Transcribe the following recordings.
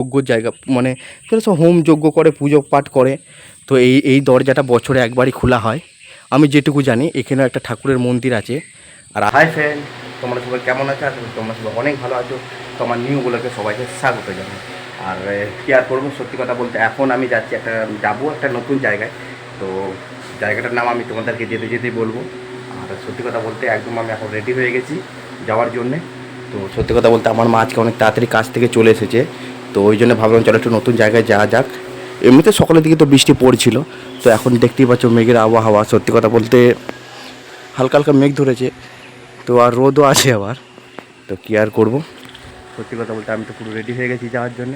যোগ্য জায়গা মানে যারা সব হোম যজ্ঞ করে, পুজো পাঠ করে। তো এই এই দরজাটা বছরে একবারই খোলা হয়। আমি যেটুকু জানি, এখানেও একটা ঠাকুরের মন্দির আছে। আর হাই ফ্রেন্ড তোমরা সবাই কেমন আছো? আশা তোমরা সবাই অনেক ভালো আছো। তোমার নিউগুলোকে সবাইকে স্বাগত জানাই। আর কি আর করব? সত্যি কথা বলতে, এখন আমি যাচ্ছি একটা, যাব একটা নতুন জায়গায়। তো জায়গাটার নাম আমি তোমাদেরকে যেতে যেতেই বলব। আর সত্যি কথা বলতে, একদম আমি এখন রেডি হয়ে গেছি যাওয়ার জন্যে। তো সত্যি কথা বলতে, আমার মা আজকে অনেক তাড়াতাড়ি কাজ থেকে চলে এসেছে। তো ওই জন্য ভাবলাম চলো একটু নতুন জায়গায় যাওয়া যাক। এমনিতে সকালের দিকে তো বৃষ্টি পড়ছিল, তো এখন দেখতেই পাচ্ছ মেঘের আবহাওয়া। সত্যি কথা বলতে হালকা হালকা মেঘ ধরেছে, তো আর রোদও আছে আবার। তো কী আর করব? সত্যি কথা বলতে আমি তো পুরো রেডি হয়ে গেছি যাওয়ার জন্য,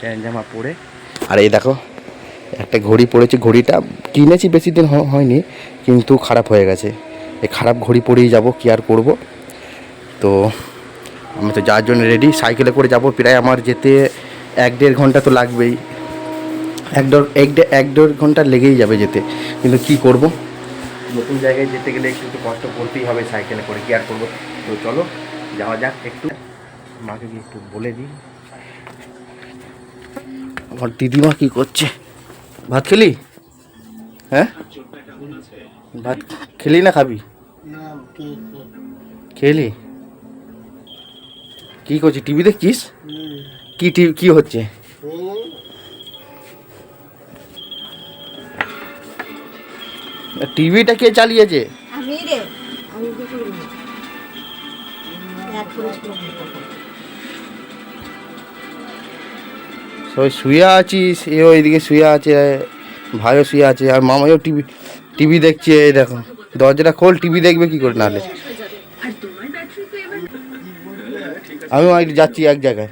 প্যান্ট জামা পরে। আর এই দেখো, একটা ঘড়ি পড়েছে, ঘড়িটা কিনেছি বেশি দিন হয়নি, কিন্তু খারাপ হয়ে গেছে। এই খারাপ ঘড়ি পরেই যাব, কি আর করব? তো আমি তো যাওয়ার জন্য রেডি সাইকেলে করে যাব, প্রায় আমার যেতে এক দেড় ঘণ্টা তো লাগবেই। এক দেড় এক দেড় এক দেড় ঘণ্টা লেগেই যাবে যেতে। কিন্তু কি করব? নতুন জায়গায় যেতে গেলে একটু একটু কষ্ট করতেই হবে সাইকেলে করে কি আর করব? তো চলো যাওয়া যাক একটু। মাকে গিয়ে একটু বলে দিই। আমার দিদিমা কি করছে? ভাত খেলি? হ্যাঁ? ভাত খেলি না খাবি? খেলি? কি করছিস? টিভি দেখছিস? কি টিভি কি হচ্ছে? টিভিটা কে চালিয়েছে? আমি রে। আমি সবাই শুয়ে আছিস এ ওইদিকে শুয়ে আছে ভাইও শুয়ে আছে আর মামাইও টিভি টিভি দেখছে এই দেখো। দরজাটা খোল টিভি দেখবে কি করে নাহলে আমি যাচ্ছি এক জায়গায়।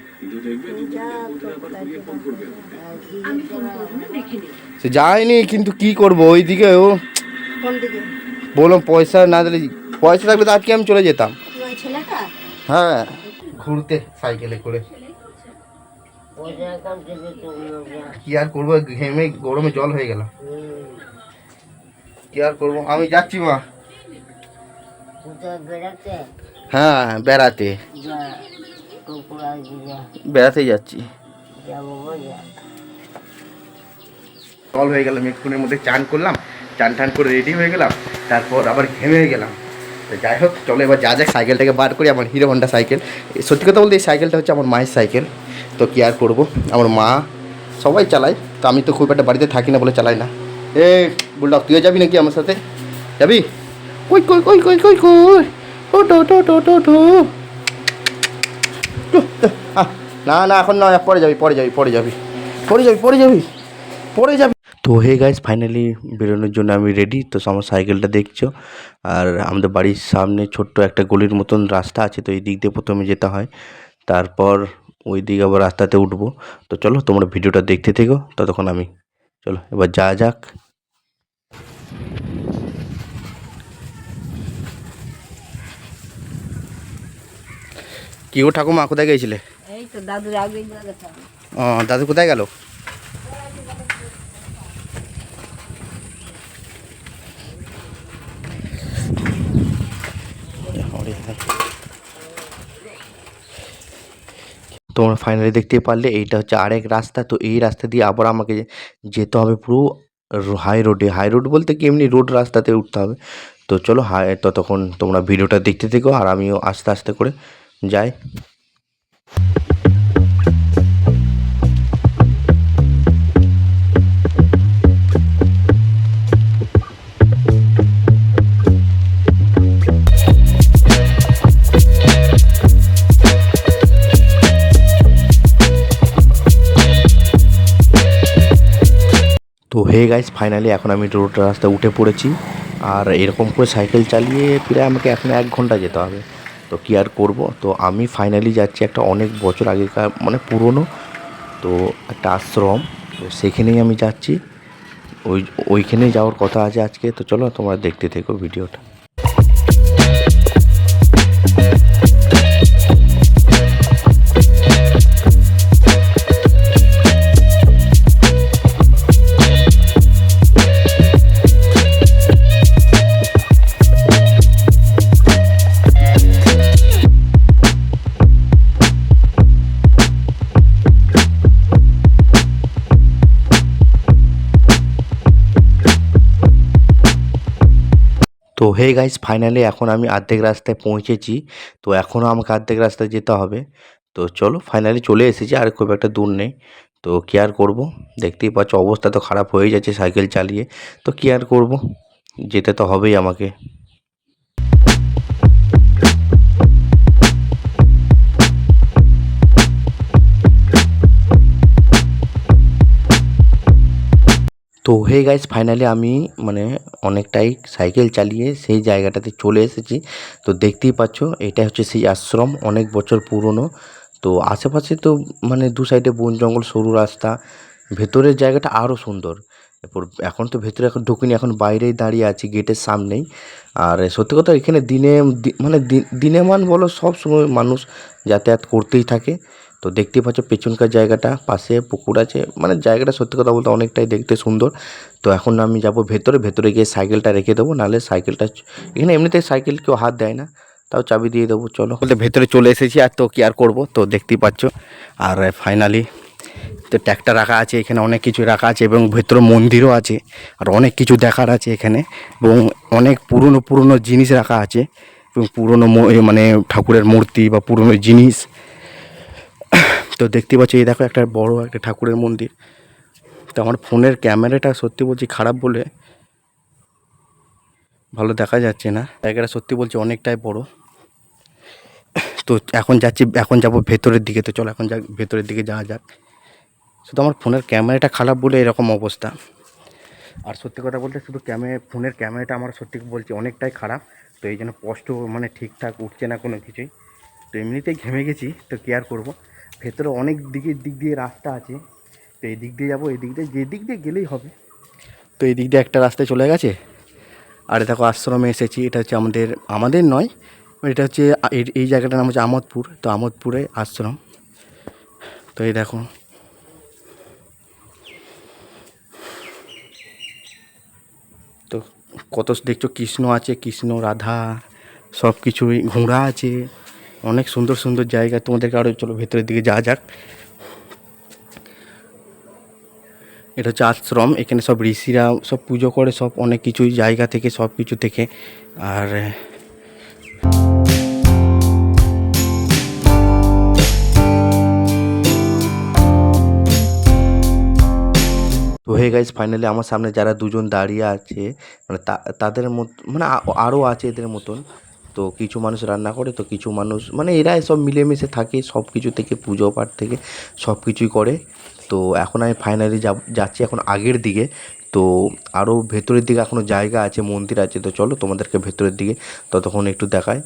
সে যায়নি কিন্তু কি করব? ওইদিকে ও বললাম পয়সা না দিলে পয়সা থাকলে তো আজকে আমি চলে যেতাম। হ্যাঁ। ঘুরতে সাইকেলে করে। কি আর করব? ঘেমে গরমে জল হয়ে গেল। কি আর করব? আমি যাচ্ছি মা। হ্যাঁ বেড়াতে। বেড়াতে যাচ্ছি। জল হয়ে গেলাম এক্ষুনের মধ্যে চান করলাম, চান টান করে রেডি হয়ে গেলাম, তারপর আবার ঘেমে গেলাম। তো যাই হোক, চলো এবার যা যাক সাইকেলটাকে বার করি, আমার হিরো হন্ডা সাইকেল সত্যি কথা বলতে এই সাইকেলটা হচ্ছে আমার মায়ের সাইকেল তো কি আর করব? আমার মা সবাই চালায়, তো আমি তো খুব একটা বাড়িতে থাকি না বলে চালাই না। এ বুলডক তুইও যাবি নাকি আমার সাথে? যাবি? কই কই কই কই কই কই? ও, টো টো না না, এখন না, পরে যাবি পরে যাবি পরে যাবি। পরে যাবি পরে যাবি পরে যাবি। তো হে গাইজ ফাইনালি বেরোনোর জন্য আমি রেডি তো আমার সাইকেলটা দেখছ। আর আমাদের বাড়ির সামনে ছোট্ট একটা গলির মতন রাস্তা আছে তো এই দিক দিয়ে প্রথমে যেতে হয়। তারপর ওই দিকে আবার রাস্তাতে উঠবো। তো চলো তোমরা ভিডিওটা দেখতে থেকো ততক্ষণ আমি চলো এবার যা যাক। কি গো ঠাকুমা কোথায় গেছিলে এই তো গেছে ও দাদু কোথায় গেল? তোমরা ফাইনালি দেখতে পারলে এইটা হচ্ছে আরেক রাস্তা। তো এই রাস্তা দিয়ে আবার আমাকে যেতে হবে পুরো হাই রোডে হাই রোড বলতে কি? এমনি রোড রাস্তাতে উঠতে হবে। তো চলো হাই ততক্ষণ তোমরা ভিডিওটা দেখতে থেকো আর আমিও আস্তে আস্তে করে যাই। তো হে গাইস ফাইনালি এখন আমি রোড রাস্তায় উঠে পড়েছি। আর এরকম করে সাইকেল চালিয়ে প্রায় আমাকে এখন এক ঘণ্টা যেতে হবে। তো কী আর করব? তো আমি ফাইনালি যাচ্ছি একটা অনেক বছর আগেকার মানে পুরনো, তো একটা আশ্রম। তো সেখানেই আমি যাচ্ছি। ওই ওইখানে যাওয়ার কথা আছে আজকে। তো চলো তোমরা দেখতে থেকো ভিডিওটা। হে গাইজ ফাইনালি এখন আমি অর্ধেক রাস্তায় পৌঁছেছি। তো এখনও আমাকে আর্ধেক রাস্তায় যেতে হবে। তো চলো ফাইনালি চলে এসেছি, আর খুব একটা দূর নেই। তো কী আর করব? দেখতেই পাচ্ছ, অবস্থা তো খারাপ হয়ে যাচ্ছে সাইকেল চালিয়ে। তো কী আর করব? যেতে তো হবেই আমাকে। তো হে গাইজ ফাইনালি আমি মানে অনেকটাই সাইকেল চালিয়ে সেই জায়গাটাতে চলে এসেছি। তো দেখতেই পাচ্ছ এটা হচ্ছে সেই আশ্রম, অনেক বছর পুরনো। তো আশেপাশে তো মানে দু সাইডে বন, জঙ্গল, সরু রাস্তা, ভেতরের জায়গাটা আরও সুন্দর। এরপর এখন তো ভেতরে এখন ঢুকিনি, এখন বাইরেই দাঁড়িয়ে আছি, গেটের সামনেই। আর সত্যি কথা এখানে দিনে মানে দিনে মান বলো সব সময় মানুষ যাতায়াত করতেই থাকে। তো দেখতেই পাচ্ছ পেছনকার জায়গাটা, পাশে পুকুর আছে। মানে জায়গাটা সত্যি কথা বলতে অনেকটাই দেখতে সুন্দর। তো এখন আমি যাব ভেতরে ভেতরে গিয়ে সাইকেলটা রেখে দেবো, নাহলে সাইকেলটা এখানে এমনিতে সাইকেল কেউ হাত দেয় না, তাও চাবি দিয়ে দেবো, চলো। বলতে ভেতরে চলে এসেছি, আর তো কি আর করব? তো দেখতেই পাচ্ছ। আর ফাইনালি তো ট্যাগটা রাখা আছে, এখানে অনেক কিছু রাখা আছে, এবং ভেতরে মন্দিরও আছে, আর অনেক কিছু দেখার আছে এখানে, এবং অনেক পুরনো পুরনো জিনিস রাখা আছে, এবং পুরনো মানে ঠাকুরের মূর্তি বা পুরনো জিনিস। তো দেখতে পাচ্ছি, এই দেখো একটা বড় একটা ঠাকুরের মন্দির। তো আমার ফোনের ক্যামেরাটা সত্যি বলছি খারাপ বলে ভালো দেখা যাচ্ছে না। জায়গাটা সত্যি বলছি অনেকটাই বড়। তো এখন যাচ্ছি, এখন যাব ভেতরের দিকে। তো চলো, এখন যাক, ভেতরের দিকে যাওয়া যাক। শুধু আমার ফোনের ক্যামেরাটা খারাপ বলে এরকম অবস্থা। আর সত্যি কথা বলতে শুধু ক্যামেরা ফোনের ক্যামেরাটা আমার সত্যি বলছি অনেকটাই খারাপ। তো এই জন্য স্পষ্ট মানে ঠিকঠাক উঠছে না কোনো কিছুই। তো এমনিতেই ঘেমে গেছি, তো কেয়ার করব? ভেতরে অনেক দিকের দিক দিয়ে রাস্তা আছে। তো এই দিক দিয়ে যাব, এই দিক দিয়ে, যে দিক দিয়ে গেলেই হবে। তো এই দিক দিয়ে একটা রাস্তায় চলে গেছে। আর দেখো আশ্রমে এসেছি, এটা হচ্ছে আমাদের আমাদের নয়, এটা হচ্ছে এই জায়গাটার নাম হচ্ছে আমোদপুর। তো আমোদপুরে আশ্রম। তো এই দেখো। তো কত দেখছ কৃষ্ণ আছে, কৃষ্ণ, রাধা সব কিছুই ঘোড়া আছে। অনেক সুন্দর সুন্দর জায়গা, তোমাদেরকে আরও চলো ভেতরের দিকে যাওয়া যাক। এটা হচ্ছে আশ্রম, এখানে সব ঋষিরা সব পুজো করে, সব অনেক কিছুই জায়গা থেকে, সব কিছু থেকে। আর, তো হে গাইজ ফাইনালি আমার সামনে যারা দুজন দাঁড়িয়ে আছে মানে তাদের মত মানে আরও আছে এদের মতন। তো কিছু মানুষ রান্না করে, তো কিছু মানুষ মানে এরা সব মিলেমিশে থাকে, সব কিছু থেকে পুজো পাঠ থেকে সব কিছুই করে। তো এখন আমি ফাইনালি যাচ্ছি এখন আগের দিকে। তো আরও ভেতরের দিকে এখনও জায়গা আছে, মন্দির আছে, তো চলো তোমাদেরকে ভেতরের দিকে ততক্ষণ একটু দেখায়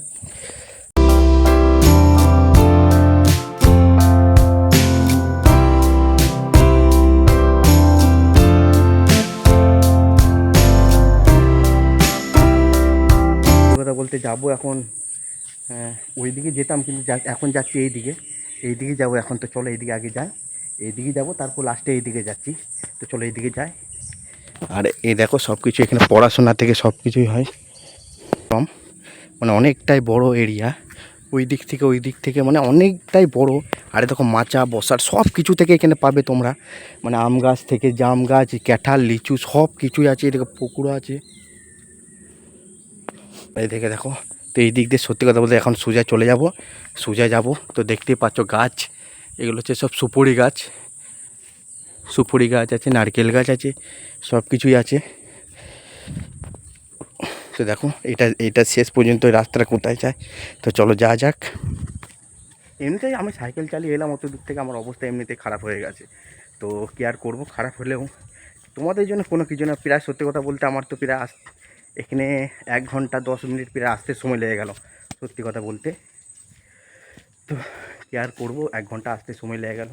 বলতে যাব এখন ওই দিকে যেতাম কিন্তু এখন যাচ্ছি এই দিকে এই দিকে যাব এখন তো চলো এইদিকে আগে যাই। এইদিকে যাব, তারপর লাস্টে এই দিকে যাচ্ছি। তো চলো এইদিকে যাই। আর এই দেখো সব কিছু এখানে পড়াশোনা থেকে সব কিছুই হয়। কম মানে অনেকটাই বড় এরিয়া ওই দিক থেকে ওই দিক থেকে মানে অনেকটাই বড়। আর দেখো মাচা, বসার সব কিছু থেকে এখানে পাবে তোমরা। মানে আম গাছ থেকে জাম গাছ, ক্যাঠাল, লিচু সব কিছুই আছে এদিকে পুকুরও আছে। এই দেখে দেখো, তো এই দিক দিয়ে সত্যি কথা বলতে এখন সোজা চলে যাব, সোজা যাব। তো দেখতেই পাচ্ছ গাছ, এগুলো হচ্ছে সব সুপুরি গাছ। সুপুরি গাছ আছে, নারকেল গাছ আছে, সব কিছুই আছে। তো দেখো, এটা এটা শেষ পর্যন্ত রাস্তাটা কোথায় যায়? তো চলো যা যাক। এমনিতেই আমি সাইকেল চালিয়ে এলাম, অত দূর থেকে আমার অবস্থা এমনিতেই খারাপ হয়ে গেছে। তো কি আর করব, খারাপ হলেও তোমাদের জন্য কোনো কিছু না। প্রায় সত্যি কথা বলতে আমার তো প্রায় আস এখানে এক ঘণ্টা দশ মিনিট প্রায় আসতে সময় লেগে গেল, সত্যি কথা বলতে। তো কি আর করব, এক ঘণ্টা আসতে সময় লেগে গেল।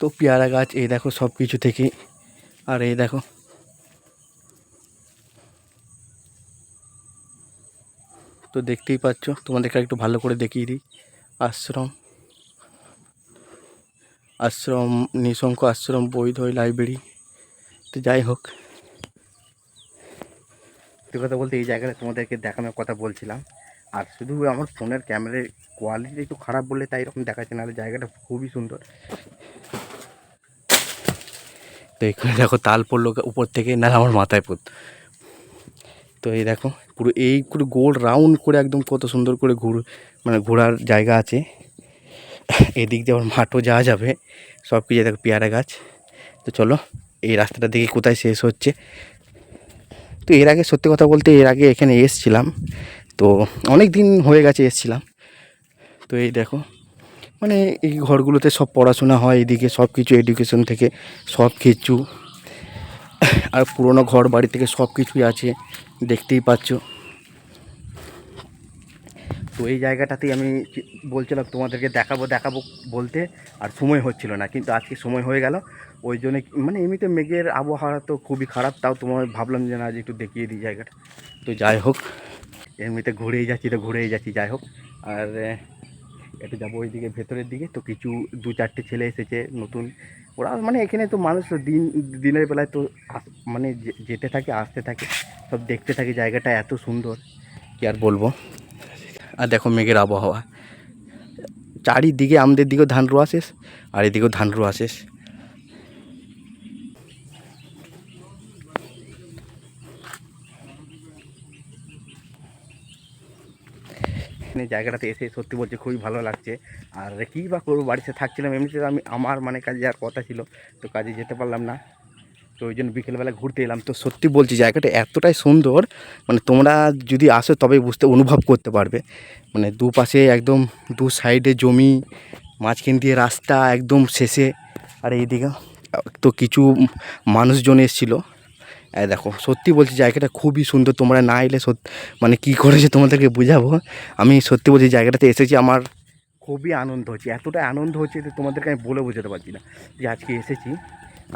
তো পেয়ারা গাছ, এই দেখো সব কিছু থেকে। আর এই দেখো। তো দেখতেই পাচ্ছ, তোমাদেরকে একটু ভালো করে দেখিয়ে দিই। আশ্রম। আশ্রম নিঃশঙ্ক আশ্রম বৈধ লাইব্রেরি। তো যাই হোক। সত্যি কথা বলতে এই জায়গাটা তোমাদেরকে দেখানোর কথা বলছিলাম। আর শুধু আমার ফোনের ক্যামেরার কোয়ালিটি একটু খারাপ বলে তাই এরকম দেখাচ্ছে, নাহলে জায়গাটা খুবই সুন্দর। তো এখানে দেখো তাল পড়ল উপর থেকে না আমার মাথায় পড়ত তো এই দেখো, পুরো এই পুরো গোল রাউন্ড করে একদম কত সুন্দর করে ঘুর মানে ঘোরার জায়গা আছে। এদিক দিয়ে আবার মাঠও যাওয়া যাবে সব কিছু দেখো পেয়ারা গাছ। তো চলো, এই রাস্তাটা দেখি কোথায় শেষ হচ্ছে তো এর আগে সত্যি কথা বলতে এর আগে এখানে এসছিলাম। তো অনেক দিন হয়ে গেছে এসছিলাম। তো এই দেখো মানে এই ঘরগুলোতে সব পড়াশোনা হয়, এদিকে সব কিছু এডুকেশন থেকে সব কিছু। আর পুরোনো ঘর বাড়ি থেকে সব কিছুই আছে, দেখতেই পাচ্ছ। তো এই জায়গাটাতেই আমি বলছিলাম তোমাদেরকে দেখাবো দেখাবো বলতে আর সময় হচ্ছিল না, কিন্তু আজকে সময় হয়ে গেল। ওই জন্য মানে এমনিতে মেঘের আবহাওয়া তো খুবই খারাপ, তাও তোমার ভাবলাম যে না আজ একটু দেখিয়ে দিই জায়গাটা। তো যাই হোক, এমনিতে ঘুরেই যাচ্ছি তো ঘুরেই যাচ্ছি, যাই হোক। আর একটু যাব ওইদিকে ভেতরের দিকে। তো কিছু দু চারটে ছেলে এসেছে নতুন। ওরা মানে এখানে তো মানুষ দিন, দিনের বেলায় তো মানে যে- যেতে থাকে, আসতে থাকে, সব দেখতে থাকে, জায়গাটা এত সুন্দর। কি আর বলব? আর দেখো মেঘের আবহাওয়া। চারিদিকে আমাদের দিকেও ধান রোয়া শেষ, আর এদিকেও ধান রোয়া শেষ। এখানে জায়গাটাতে এসে সত্যি বলছে খুবই ভালো লাগছে। আর কী বা করব, বাড়িতে থাকছিলাম, এমনিতে আমি আমার মানে কাজে যাওয়ার কথা ছিল, তো কাজে যেতে পারলাম না। তো ওই জন্য বিকেলবেলা ঘুরতে এলাম। তো সত্যি বলছি, জায়গাটা এতটাই সুন্দর মানে তোমরা যদি আসো তবে বুঝতে, অনুভব করতে পারবে। মানে দুপাশে একদম দু সাইডে জমি, মাঝখান দিয়ে রাস্তা একদম শেষে। আর এইদিকে তো কিছু মানুষজন এসেছিল। দেখো, সত্যি বলছি জায়গাটা খুবই সুন্দর, তোমরা না এলে মানে কী করেছে তোমাদেরকে বুঝাবো? আমি সত্যি বলছি জায়গাটাতে এসেছি, আমার খুবই আনন্দ হচ্ছে এতটাই আনন্দ হচ্ছে যে তোমাদেরকে আমি বলে বোঝাতে পারছি না যে আজকে এসেছি।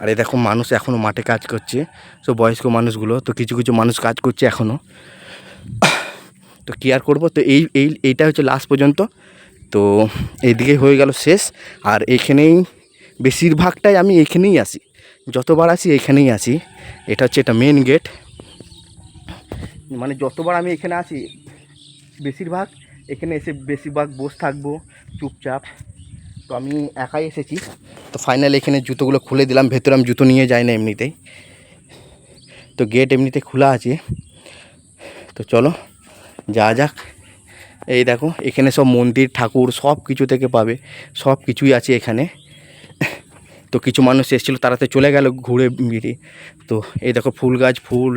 আর এই দেখো, মানুষ এখনও মাঠে কাজ করছে সব বয়স্ক মানুষগুলো, তো কিছু কিছু মানুষ কাজ করছে এখনও তো কী আর করব, তো এই এই, এইটা হচ্ছে লাস্ট পর্যন্ত। তো এইদিকে হয়ে গেল শেষ, আর এইখানেই বেশিরভাগটাই আমি এইখানেই আসি। যতবার আসি এখানেই আসি এটা হচ্ছে এটা মেন গেট মানে যতবার আমি এখানে আসি বেশিরভাগ এখানে এসে বেশিরভাগ বসে থাকব, চুপচাপ। তো আমি একাই এসেছি। তো ফাইনাল এখানে জুতোগুলো খুলে দিলাম, ভেতরে আমি জুতো নিয়ে যাই না এমনিতেই। তো গেট এমনিতে খোলা আছে। তো চলো যা যাক। এই দেখো, এখানে সব মন্দির, ঠাকুর সব কিছু থেকে পাবে। সব কিছুই আছে এখানে। তো কিছু মানুষ এসেছিল, তারা তো চলে গেল ঘুরে বেরিয়ে তো এই দেখো ফুল গাছ, ফুল,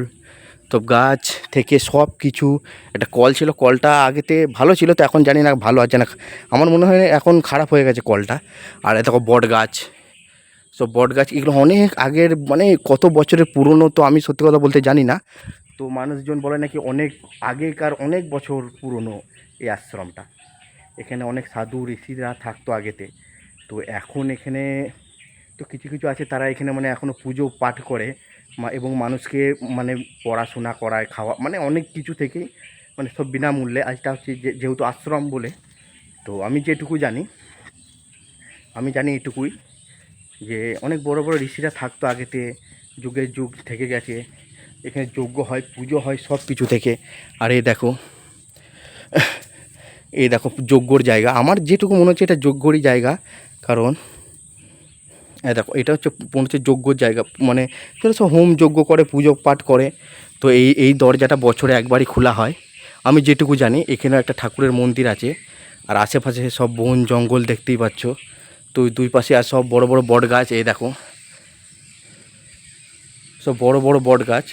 তো গাছ থেকে সব কিছু। একটা কল ছিল, কলটা আগেতে ভালো ছিল, তো এখন জানি না ভালো আছে না। আমার মনে হয় এখন খারাপ হয়ে গেছে কলটা। আর দেখো বট গাছ। সব বট গাছ এগুলো অনেক আগের মানে কত বছরের পুরনো তো আমি সত্যি কথা বলতে জানি না। তো মানুষজন বলে নাকি অনেক আগেকার অনেক বছর পুরনো এই আশ্রমটা। এখানে অনেক সাধু ঋষিরা থাকতো আগেতে। তো এখন এখানে তো কিছু কিছু আছে তারা এখানে মানে এখনও পুজো পাঠ করে এবং মানুষকে মানে পড়াশোনা করায়, খাওয়া মানে অনেক কিছু থেকেই মানে সব বিনামূল্যে। আজটা হচ্ছে যেহেতু আশ্রম বলে, তো আমি যেটুকু জানি, আমি জানি এটুকুই যে অনেক বড় বড় ঋষিরা থাকতো আগেতে, যুগের যুগ থেকে গেছে, এখানে যজ্ঞ হয়, পুজো হয়, সব কিছু থেকে। আর এই দেখো এই দেখো যজ্ঞর জায়গা। আমার যেটুকু মনে হচ্ছে এটা যজ্ঞরই জায়গা, কারণ এই দেখো, এটা হচ্ছে হচ্ছে যজ্ঞর জায়গা মানে সব হোম যজ্ঞ করে, পুজো পাঠ করে। তো এই এই দরজাটা বছরে একবারই খোলা হয়। আমি যেটুকু জানি এখানে একটা ঠাকুরের মন্দির আছে, আর আশেপাশে সব বন জঙ্গল দেখতেই পাচ্ছ। তো দুই পাশে আর সব বড় বড় বট গাছ এই দেখো। সব বড় বড় বট গাছ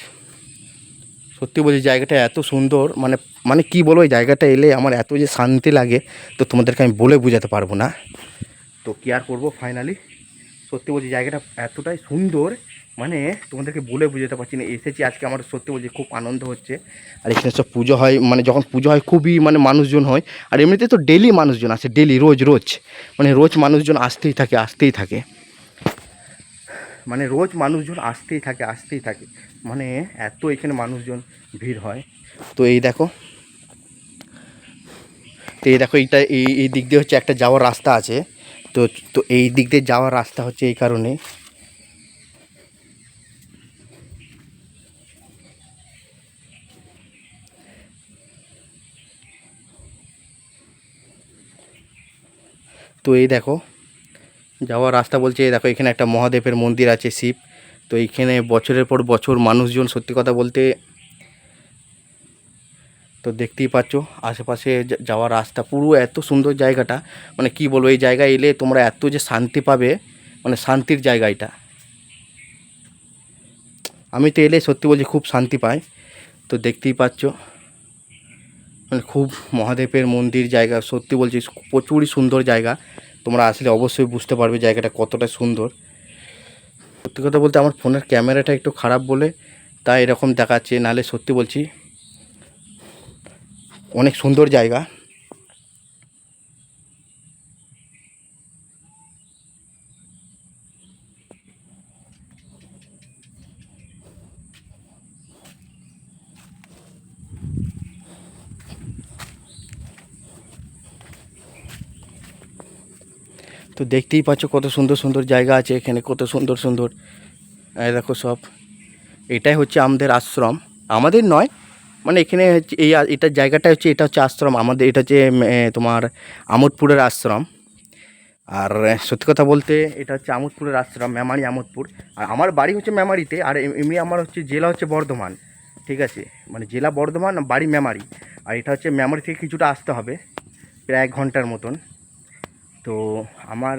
সত্যি বলছি জায়গাটা এত সুন্দর মানে মানে কি বলব, এই জায়গাটা এলে আমার এত যে শান্তি লাগে, তো তোমাদেরকে আমি বলে বোঝাতে পারব না। তো কি আর করব ফাইনালি সত্যি বলছি, জায়গাটা এতটাই সুন্দর মানে তোমাদেরকে বলে বোঝাতে পারছি না। এসেছি আজকে আমার সত্যি বলছি, খুব আনন্দ হচ্ছে। আর এখানে সব পুজো হয় মানে যখন পুজো হয় খুবই মানে মানুষজন হয়। আর এমনিতে তো ডেলি মানুষজন আসে ডেলি রোজ রোজ। মানে রোজ মানুষজন আসতেই থাকে আসতেই থাকে। মানে রোজ মানুষজন আসতেই থাকে আসতেই থাকে। মানে এত এখানে মানুষজন, ভিড় হয়। তো এই দেখো, তো এই দেখো এইটা, এই এই দিক দিয়ে হচ্ছে একটা যাওয়ার রাস্তা আছে। তো তো এই দিক দিয়ে যাওয়ার রাস্তা হচ্ছে এই কারণে। তো এই দেখো, যাওয়ার রাস্তা বলছে, এই দেখো এখানে একটা মহাদেবের মন্দির আছে শিব। তো এইখানে বছরের পর বছর মানুষজন সত্যি কথা বলতে তো দেখতেই পাচ্ছ, আশেপাশে যাওয়ার রাস্তা, পুরো এত সুন্দর জায়গাটা। মানে কি বলব, এই জায়গায় এলে তোমরা এত যে শান্তি পাবে মানে শান্তির জায়গা এটা। আমি তো এলে সত্যি বলছি খুব শান্তি পাই। তো দেখতেই পাচ্ছ মানে খুব মহাদেবের মন্দির জায়গা, সত্যি বলছি প্রচুরই সুন্দর জায়গা। তোমরা আসলে অবশ্যই বুঝতে পারবে জায়গাটা কতটা সুন্দর। সত্যি কথা বলতে আমার ফোনের ক্যামেরাটা একটু খারাপ বলে তাই এরকম দেখাচ্ছে, নাহলে সত্যি বলছি অনেক সুন্দর জায়গা। তো দেখতেই পাচ্ছ কত সুন্দর সুন্দর জায়গা আছে এখানে, কত সুন্দর সুন্দর। দেখো সব। এটাই হচ্ছে আমাদের আশ্রম। আমাদের নয় মানে এখানে হচ্ছে এই এটার জায়গাটা হচ্ছে, এটা হচ্ছে আশ্রম। আমাদের এটা হচ্ছে তোমার আমোদপুরের আশ্রম। আর সত্যি কথা বলতে এটা হচ্ছে আমোদপুরের আশ্রম, মেমারি আমোদপুর। আর আমার বাড়ি হচ্ছে মেমারিতে, আর এম- এমনি আমার হচ্ছে জেলা হচ্ছে বর্ধমান, ঠিক আছে? মানে জেলা বর্ধমান, বাড়ি মেমারি। আর এটা হচ্ছে মেমারি থেকে কিছুটা আসতে হবে, প্রায় এক ঘণ্টার মতন। তো আমার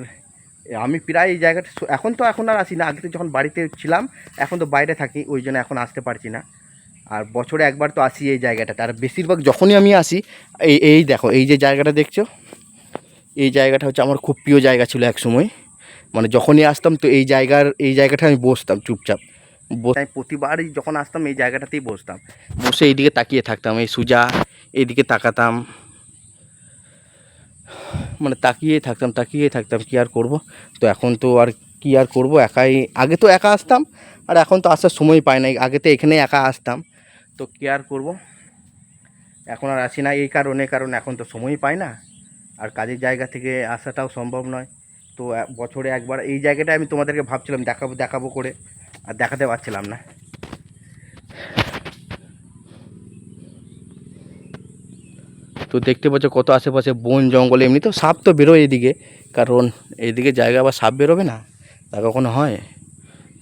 আমি প্রায় এই জায়গাটা এখন তো এখন আর আসি না। আগে তো যখন বাড়িতে ছিলাম, এখন তো বাইরে থাকি, ওই জন্য এখন আসতে পারছি না। আর বছরে একবার তো আসি এই জায়গাটাতে আর বেশিরভাগ যখনই আমি আসি এই এই দেখো এই যে জায়গাটা দেখছ? এই জায়গাটা হচ্ছে আমার খুব প্রিয় জায়গা ছিল এক সময় মানে যখনই আসতাম তো এই জায়গার এই জায়গাটা আমি বসতাম চুপচাপ। বস- আমি প্রতিবারই যখন আসতাম এই জায়গাটাতেই বসতাম। বসে এইদিকে তাকিয়ে থাকতাম এই সুজা এইদিকে তাকাতাম। মানে তাকিয়ে থাকতাম তাকিয়ে থাকতাম কি আর করব? তো এখন তো আর কি আর করব? একাই আগে তো একা আসতাম আর এখন তো আসার সময় পাই না আগে তো এখানে একা আসতাম। তো কি আর করব? এখন আর আসি না এই কারণে, কারণ এখন তো সময় পাই না। আর কাজের জায়গা থেকে আসাটাও সম্ভব নয়। তো বছরে একবার এই জায়গাটা আমি তোমাদেরকে ভাবছিলাম দেখাবো দেখাবো করে, আর দেখাতে পারছিলাম না। তো দেখতে পাচ্ছ কত আশেপাশে বন, জঙ্গল, এমনি তো সাপ তো বেরোয় এদিকে। কারণ এদিকে জায়গা আবার সাপ বেরোবে না, তা কখনো হয়?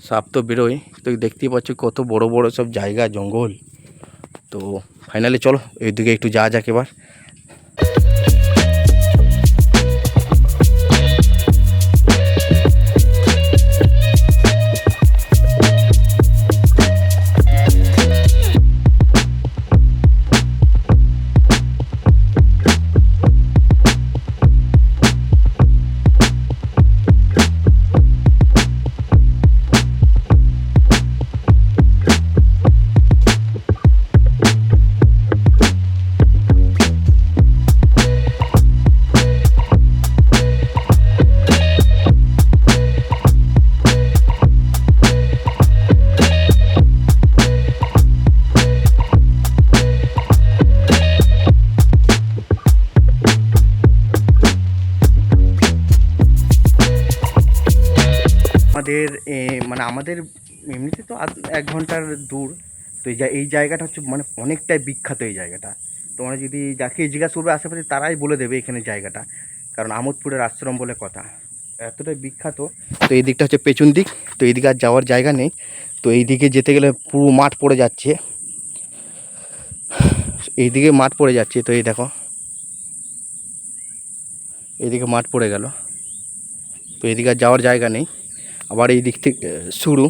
সাপ তো বেরোয়। তো দেখতেই পাচ্ছ কত বড় বড় সব জায়গা, জঙ্গল। তো ফাইনালি চলো এইদিকে একটু যাওয়া যাক এবার আমাদের মানে আমাদের এমনিতে তো এক ঘণ্টার দূর। তো এই এই জায়গাটা হচ্ছে মানে অনেকটাই বিখ্যাত এই জায়গাটা। তোমরা যদি যাকে জিজ্ঞাসা করবে আশেপাশে, তারাই বলে দেবে এখানে জায়গাটা। কারণ আমোদপুরের আশ্রম বলে কথা। এতটাই বিখ্যাত। তো এই দিকটা হচ্ছে পেছন দিক। তো এই দিকে আর যাওয়ার জায়গা নেই। তো এই দিকে যেতে গেলে পুরো মাঠ পড়ে যাচ্ছে। এই দিকে মাঠ পড়ে যাচ্ছে। তো এই দেখো। এইদিকে মাঠ পড়ে গেল। তো এদিকে আর যাওয়ার জায়গা নেই। আবার এই দিক থেকে শুরু।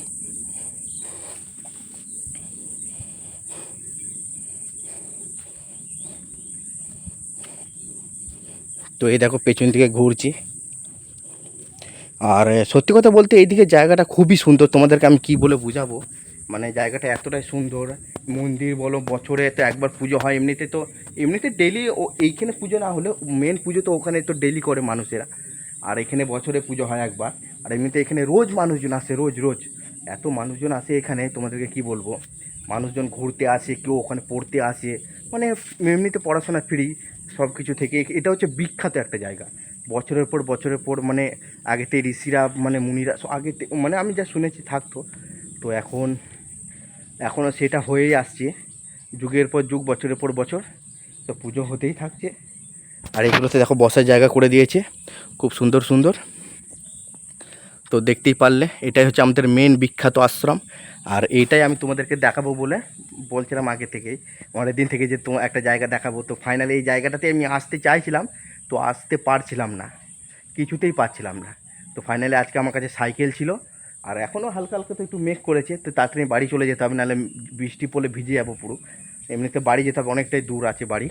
তো এই দেখো পেছন দিকে ঘুরছি। আর সত্যি কথা বলতে এইদিকে জায়গাটা খুবই সুন্দর। তোমাদেরকে আমি কি বলে বুঝাবো? মানে জায়গাটা এতটাই সুন্দর। মন্দির বলো, বছরে তো একবার পুজো হয়, এমনিতে তো, এমনিতে ডেলি ও, এইখানে পুজো না হলে মেন পুজো তো ওখানে তো ডেলি করে মানুষেরা। আর এখানে বছরে পুজো হয় একবার। আর এমনিতে এখানে রোজ মানুষজন আসে, রোজ রোজ। এত মানুষজন আসে এখানে, তোমাদেরকে কি বলব? মানুষজন ঘুরতে আসে, কেউ ওখানে পড়তে আসে মানে এমনিতে পড়াশোনা ফ্রি সব কিছু থেকে। এটা হচ্ছে বিখ্যাত একটা জায়গা। বছরের পর বছরের পর মানে আগেতে ঋষিরা মানে মুনিরা আগে মানে আমি যা শুনেছি থাকতো। তো এখন এখনও সেটা হয়েই আসছে। যুগের পর যুগ, বছরের পর বছর, তো পুজো হতেই থাকছে। আর এগুলোতে দেখো বসার জায়গা করে দিয়েছে। খুব সুন্দর সুন্দর। তো তো দেখতেই পারলে, এটাই হচ্ছে আমাদের মেন বিখ্যাত আশ্রম। আর এইটাই আমি তোমাদেরকে দেখাবো বলে বলছিলাম আগে থেকেই। অনেক দিন থেকে যে তোমার একটা জায়গা দেখাবো, তো ফাইনালি এই জায়গাটাতে আমি আসতে চাইছিলাম, তো আসতে পারছিলাম না। কিছুতেই পারছিলাম না। তো ফাইনালি আজকে আমার কাছে সাইকেল ছিল, আর এখনও হালকা হালকা তো একটু মেঘ করেছে, তো তাড়াতাড়ি বাড়ি চলে যেতে হবে, নাহলে বৃষ্টি পড়লে ভিজে যাব পুরো। এমনিতে বাড়ি যেতে হবে, অনেকটাই দূর আছে বাড়ি।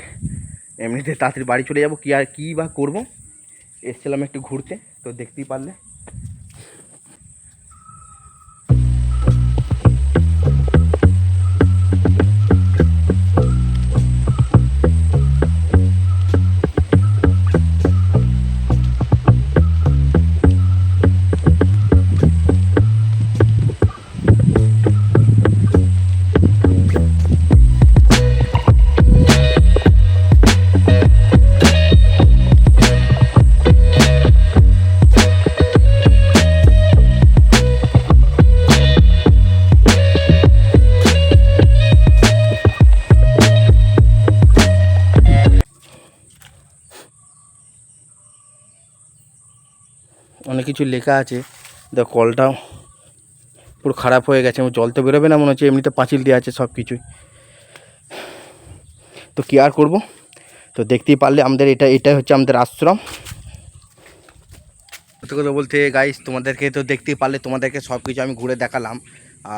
এমনিতে তাড়াতাড়ি বাড়ি চলে যাব, কী আর কী বা করব, এসছিলাম একটু ঘুরতে, তো দেখতেই পারলে। কিছু লেখা আছে। দেখ কলটাও পুরো খারাপ হয়ে গেছে। জল তো বেরোবে না মনে হচ্ছে, এমনিতে পাঁচিল দেওয়া আছে সব কিছুই তো কী আর করব? তো দেখতেই পারলে আমাদের এটা, এটাই হচ্ছে আমাদের আশ্রম। সত্যি কথা বলতে গাইস তোমাদেরকে তো দেখতেই পারলে, তোমাদেরকে সব কিছু আমি ঘুরে দেখালাম।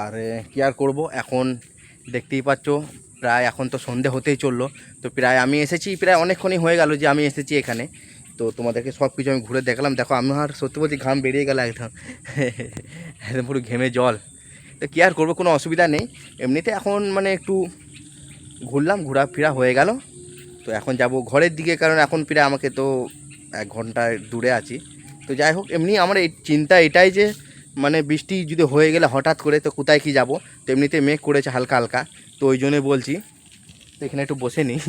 আর কী আর করব? এখন দেখতেই পাচ্ছ, প্রায় এখন তো সন্ধে হতেই চলল। তো প্রায় আমি এসেছি, প্রায় অনেকক্ষণই হয়ে গেল যে আমি এসেছি এখানে। তো তোমাদেরকে সব কিছু আমি ঘুরে দেখালাম। দেখো, আমি আর সত্যি বলছি ঘাম বেরিয়ে গেল একদম। একদম পুরো ঘেমে জল। তো কী আর করব, কোনো অসুবিধা নেই। এমনিতে এখন মানে একটু ঘুরলাম, ঘোরাফেরা হয়ে গেল। তো এখন যাব ঘরের দিকে, কারণ এখন ফিরে আমাকে তো এক ঘণ্টা দূরে আছি। তো যাই হোক, এমনি আমার এই চিন্তা এটাই যে মানে বৃষ্টি যদি হয়ে গেলে হঠাৎ করে তো কোথায় কি যাব? তো এমনিতে মেঘ করেছে হালকা হালকা। তো ওই জন্যে বলছি, তো এখানে একটু বসে নিই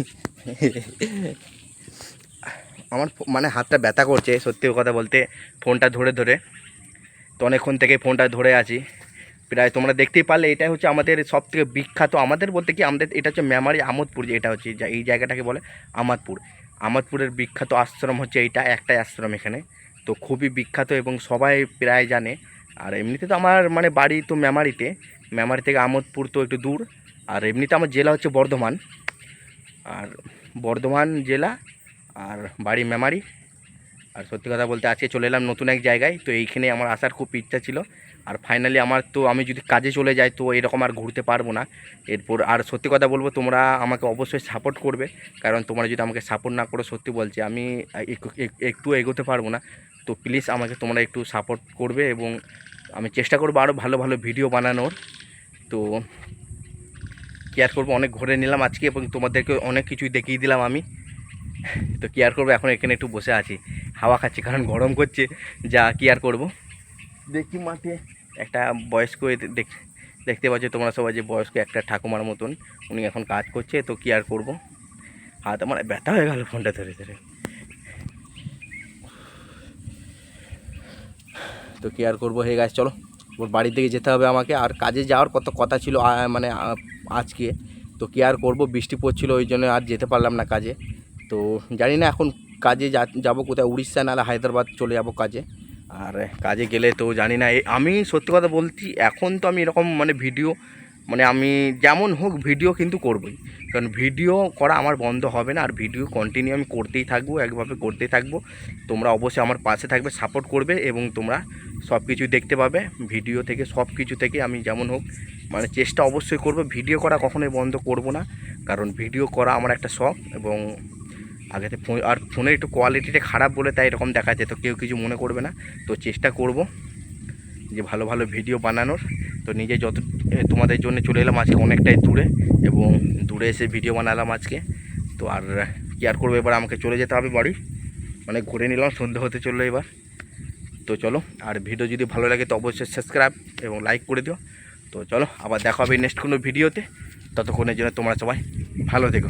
আমার মানে হাতটা ব্যথা করছে, সত্যি কথা বলতে, ফোনটা ধরে ধরে। তো অনেকক্ষণ থেকে ফোনটা ধরে আছি। প্রায় তোমরা দেখতেই পারলে, এটাই হচ্ছে আমাদের সব থেকে বিখ্যাত, আমাদের বলতে কি, আমাদের, এটা হচ্ছে মেমারি আমোদপুর এটা হচ্ছে, এই জায়গাটাকে বলে আমাদপুর। আমাদপুরের বিখ্যাত আশ্রম হচ্ছে এইটা, একটাই আশ্রম এখানে। তো খুবই বিখ্যাত এবং সবাই প্রায় জানে। আর এমনিতে তো আমার মানে বাড়ি তো মেমারিতে মেমারি থেকে আমোদপুর তো একটু দূর। আর এমনিতে আমার জেলা হচ্ছে বর্ধমান। আর বর্ধমান জেলা আর বাড়ি মেমারি আর সত্যি কথা বলতে আজকে চলে এলাম নতুন এক জায়গায়, তো এইখানে আমার আসার খুব ইচ্ছা ছিল। আর ফাইনালি আমার তো আমি যদি কাজে চলে যাই, তো এরকম আর ঘুরতে পারব না। এরপর আর সত্যি কথা বলব, তোমরা আমাকে অবশ্যই সাপোর্ট করবে। কারণ তোমরা যদি আমাকে সাপোর্ট না করো, সত্যি বলছি আমি একটু- এগোতে পারব না। তো প্লিজ আমাকে তোমরা একটু সাপোর্ট করবে এবং আমি চেষ্টা করব আরও ভালো ভালো ভিডিও বানানোর। তো কেয়ার করব, অনেক ঘুরে নিলাম আজকে এবং তোমাদেরকে অনেক কিছুই দেখিয়ে দিলাম আমি। তো কী আর করব? এখন এখানে একটু বসে আছি। হাওয়া খাচ্ছি কারণ গরম করছে। যা কী আর করব? দেখি মাঠে। একটা বয়স্ক দেখ দেখতে পাচ্ছ তোমরা সবাই যে বয়স্ক একটা ঠাকুমার মতন। উনি এখন কাজ করছে তো কি আর করব? হাত আমার ব্যথা হয়ে গেল ফোনটা ধরে ধরে। তো কি আর করব? হে গাছ চলো। ওর বাড়ির দিকে যেতে হবে আমাকে। আর কাজে যাওয়ার কত কথা ছিল মানে আজকে। তো কি আর করব? বৃষ্টি পড়ছিল ওই জন্য আর যেতে পারলাম না কাজে। তো জানি না এখন কাজে যাব কোথায়, উড়িষ্যা নাহলে হায়দ্রাবাদ চলে যাব কাজে। আর কাজে গেলে তো জানি না আমি সত্যি কথা বলছি, এখন তো আমি এরকম মানে ভিডিও মানে আমি যেমন হোক ভিডিও কিন্তু করবই। কারণ ভিডিও করা আমার বন্ধ হবে না, আর ভিডিও কন্টিনিউ আমি করতেই থাকব, একভাবে করতেই থাকব। তোমরা অবশ্যই আমার পাশে থাকবে সাপোর্ট করবে এবং তোমরা সব কিছু দেখতে পাবে। ভিডিও থেকে সব কিছু থেকে আমি যেমন হোক মানে চেষ্টা অবশ্যই করব। ভিডিও করা কখনোই বন্ধ করব না, কারণ ভিডিও করা আমার একটা শখ এবং আগেতে ফোন আর ফোনের একটু কোয়ালিটিটা খারাপ বলে তাই এরকম দেখা যায়। তো কেউ কিছু মনে করবে না। তো চেষ্টা করব যে ভালো ভালো ভিডিও বানানোর। তো নিজে যত তোমাদের জন্য চলে এলাম আজকে অনেকটাই দূরে এবং দূরে এসে ভিডিও বানালাম আজকে। তো আর কি আর করব? এবার আমাকে চলে যেতে হবে বাড়ি। মানে ঘুরে নিলাম, সন্ধে হতে চলল এবার। তো চলো, আর ভিডিও যদি ভালো লাগে তো অবশ্যই সাবস্ক্রাইব এবং লাইক করে দিও। তো চলো, আবার দেখা হবে নেক্সট কোনো ভিডিওতে ততক্ষণের জন্য তোমরা সবাই ভালো থেকো।